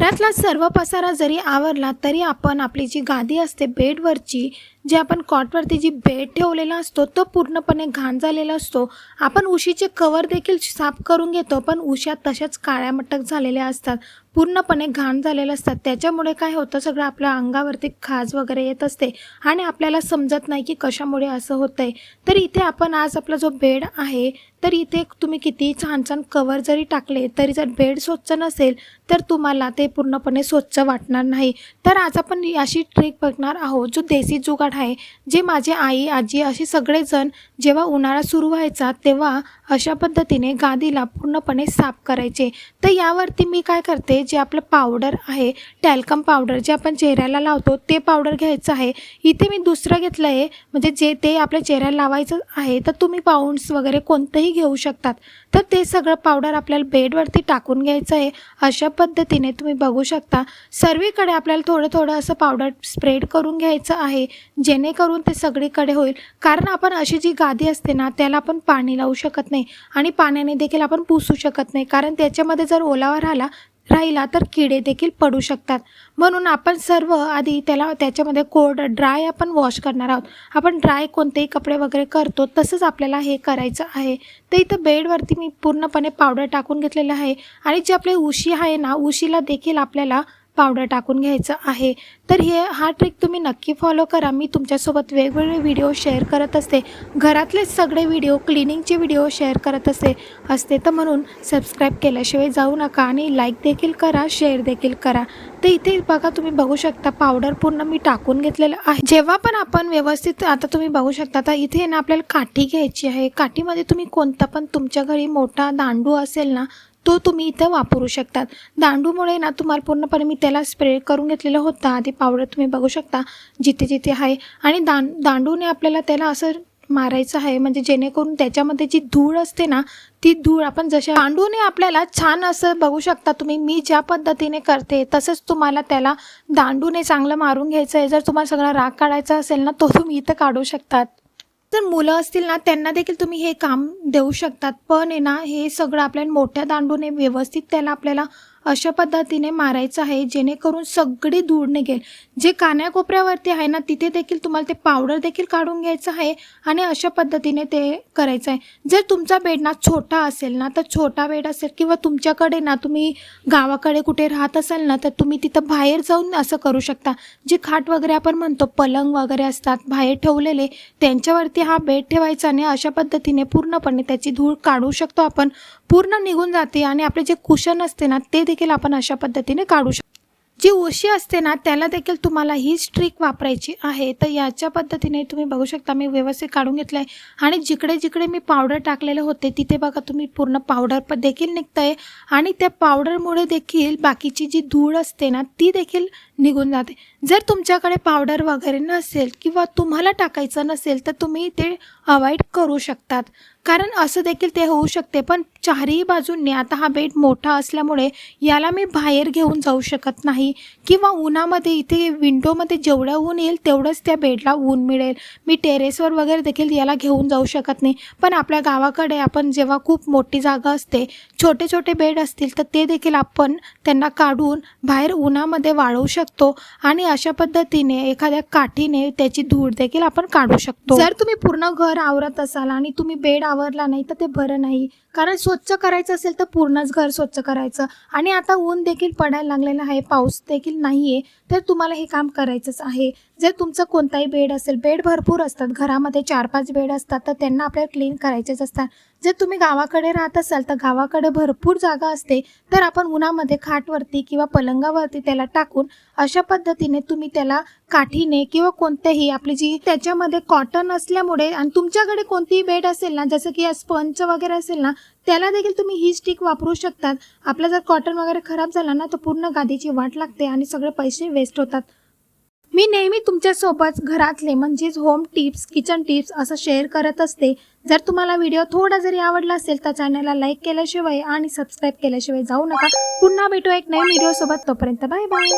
घरातला सर्व पसारा जरी आवरला तरी आपण आपली जी गादी असते बेडवरची जे आपण कॉटवरती जी बेड ठेवलेला असतो तो पूर्णपणे घाण झालेला असतो. आपण उशीचे कवर देखील साफ करून घेतो पण उशा तशाच काळ्या मटक झालेल्या असतात. पूर्णपणे घाण झालेलं असतात. त्याच्यामुळे काय होतं सगळं आपल्या अंगावरती खाज वगैरे येत असते आणि आपल्याला समजत नाही की कशामुळे असं होतं आहे तर इथे आपण आज आपला जो बेड आहे तर इथे तुम्ही किती छान छान कवर जरी टाकले तरी जर बेड स्वच्छ नसेल तर तुम्हाला ते पूर्णपणे स्वच्छ वाटणार नाही. तर आज आपण अशी ट्रिक बघणार आहोत जो देसी जुगाड आहे जे माझे आई आजी असे सगळेजण जेव्हा उन्हाळा सुरू व्हायचा तेव्हा अशा पद्धतीने गादीला पूर्णपणे साफ करायचे. तर यावरती मी काय करते जे आपलं पावडर आहे टॅल्कम पावडर जे आपण चेहऱ्याला लावतो ते पावडर घ्यायचं आहे. इथे मी दुसरं घेतलं आहे म्हणजे जे ते आपल्या चेहऱ्याला लावायचं आहे तर तुम्ही पाऊंड्स वगैरे कोणतंही घेऊ शकतात. तर ते सगळं पावडर आपल्याला बेडवरती टाकून घ्यायचं आहे. अशा पद्धतीने तुम्ही बघू शकता. सर्वीकडे आपल्याला थोडं थोडं असं पावडर स्प्रेड करून घ्यायचं आहे जेणेकरून ते सगळीकडे होईल. कारण आपण अशी जी गादी असते ना त्याला आपण पाणी लावू शकत नाही. आणि पाण्याने देखील आपण पुसू शकत नाही. कारण त्याच्यामध्ये जर ओलावा राहिला राहिला तर किडे देखील पडू शकतात. म्हणून आपण सर्व आधी त्याला त्याच्यामध्ये कोरड ड्राय आपण वॉश करणार आहोत. आपण ड्राय कोणतेही कपडे वगैरे करतो तसंच आपल्याला हे करायचं आहे. तर इथं बेडवरती मी पूर्णपणे पावडर टाकून घेतलेलं आहे. आणि जे आपले उशी आहे ना उशीला देखील आपल्याला पावडर टाकून घ्यायचं आहे. तर हे हा ट्रिक तुम्ही नक्की फॉलो करा. मी तुमच्यासोबत वेगवेगळे व्हिडिओ शेअर करत असते. घरातले सगळे व्हिडिओ क्लिनिंगचे व्हिडिओ शेअर करत असते असते तर म्हणून सबस्क्राईब केल्याशिवाय जाऊ नका आणि लाईक देखील करा शेअर देखील करा. तर इथे बघा तुम्ही बघू शकता पावडर पूर्ण मी टाकून घेतलेलं आहे. जेव्हा पण आपण व्यवस्थित आता तुम्ही बघू शकता आता इथे ना आपल्याला काठी घ्यायची आहे. काठीमध्ये तुम्ही कोणता पण तुमच्या घरी मोठा दांडू असेल ना तो तुम्ही इथं वापरू शकतात दांडूमुळे ना तुम्हाला पूर्णपणे मी त्याला स्प्रे करून घेतलेलं होतं. आधी पावडर तुम्ही बघू शकता जिथे जिथे आहे. आणि दां दांडूने आपल्याला त्याला असं मारायचं आहे. म्हणजे जेणेकरून त्याच्यामध्ये जी धूळ असते ना ती धूळ आपण जशा दांडूने आपल्याला छान असं बघू शकता तुम्ही. मी ज्या पद्धतीने करते तसंच तुम्हाला त्याला दांडूने चांगलं मारून घ्यायचं आहे. जर तुम्हाला सगळा राग काढायचा असेल ना तो तुम्ही इथं काढू शकतात. तर मुलं असतील ना त्यांना देखील तुम्ही हे काम देऊ शकतात. पण आहे ना हे सगळं आपल्याला मोठ्या दांडूने व्यवस्थित त्याला आपल्याला अशा पद्धतीने मारायचं आहे जेणेकरून सगळी धूळ निघेल. जे कान्याकोपऱ्यावरती आहे ना तिथे देखील तुम्हाला ते पावडर देखील काढून घ्यायचं आहे आणि अशा पद्धतीने ते करायचं आहे. जर तुमचा बेड ना छोटा असेल ना तर छोटा बेड असेल किंवा तुमच्याकडे ना तुम्ही गावाकडे कुठे राहत असाल ना तर तुम्ही तिथं बाहेर जाऊन असं करू शकता. जे खाट वगैरे आपण म्हणतो पलंग वगैरे असतात बाहेर ठेवलेले त्यांच्यावरती हा बेड ठेवायचा आणि अशा पद्धतीने पूर्णपणे त्याची धूळ काढू शकतो आपण. पूर्ण निघून जाते आणि आपले जे कुशन असते ना ते देखील आपण अशा पद्धतीने काढू शकतो. जी उशी असते ना त्याला देखील तुम्हाला हीच ट्रिक वापरायची आहे. तर याच्या पद्धतीने तुम्ही बघू शकता मी व्यवस्थित काढून घेतलं आहे आणि जिकडे जिकडे मी पावडर टाकलेले होते तिथे बघा तुम्ही पूर्ण पावडर पण देखील निघतं आहे आणि त्या पावडरमुळे देखील बाकीची जी धूळ असते ना ती देखील निघून जाते. जर तुमच्याकडे पावडर वगैरे नसेल किंवा तुम्हाला टाकायचं नसेल तर तुम्ही ते अवॉइड करू शकतात. कारण असं देखील ते होऊ शकते पण चारही बाजूंनी आता हा बेड मोठा असल्यामुळे याला मी बाहेर घेऊन जाऊ शकत नाही किंवा उन्हामध्ये इथे विंडोमध्ये जेवढं ऊन येईल तेवढंच त्या बेडला ऊन मिळेल. मी टेरेसवर वगैरे देखील याला घेऊन जाऊ शकत नाही. पण आपल्या गावाकडे आपण जेव्हा खूप मोठी जागा असते छोटे छोटे बेड असतील तर ते देखील आपण त्यांना काढून बाहेर उन्हामध्ये वाळवू शकतो आणि अशा पद्धतीने एखाद्या काठीने त्याची धूळ देखील आपण काढू शकतो. जर तुम्ही पूर्ण घर आवरत असाल आणि तुम्ही बेड आवरला नाही तर ते बरं नाही. कारण स्वच्छ करायचं असेल तर पूर्णच घर स्वच्छ करायचं. आणि आता ऊन देखील पडायला लागलेलं आहे पाऊस देखील नाही आहे तर तुम्हाला हे काम करायचंच आहे. जर तुमचं कोणताही बेड असेल बेड भरपूर असतात. घरामध्ये चार पाच बेड असतात तर त्यांना आपल्याला क्लीन करायचेच असतात. जर तुम्ही गावाकडे राहत असाल तर गावाकडे भरपूर जागा असते. तर आपण उन्हामध्ये खाटवरती किंवा पलंगावरती त्याला टाकून अशा पद्धतीने तुम्ही त्याला काठीने किंवा कोणत्याही आपली जी त्याच्यामध्ये कॉटन असल्यामुळे आणि तुमच्याकडे कोणतीही बेड असेल ना जसं की स्पंज वगैरे असेल ना त्याला देखील तुम्ही ही स्टिक वापरू शकतात. आपला जर कॉटन वगैरे खराब झाला ना तर पूर्ण गादीची वाट लागते आणि सगळे पैसे वेस्ट होतात. मी नेहमी तुमच्यासोबत घरातले म्हणजेच होम टिप्स किचन टिप्स असं शेअर करत असते. जर तुम्हाला व्हिडिओ थोडा जरी आवडला असेल तर चॅनलला लाईक केल्याशिवाय आणि सबस्क्राईब केल्याशिवाय जाऊ नका. पुन्हा भेटू एक नवीन व्हिडिओसोबत तोपर्यंत बाय बाय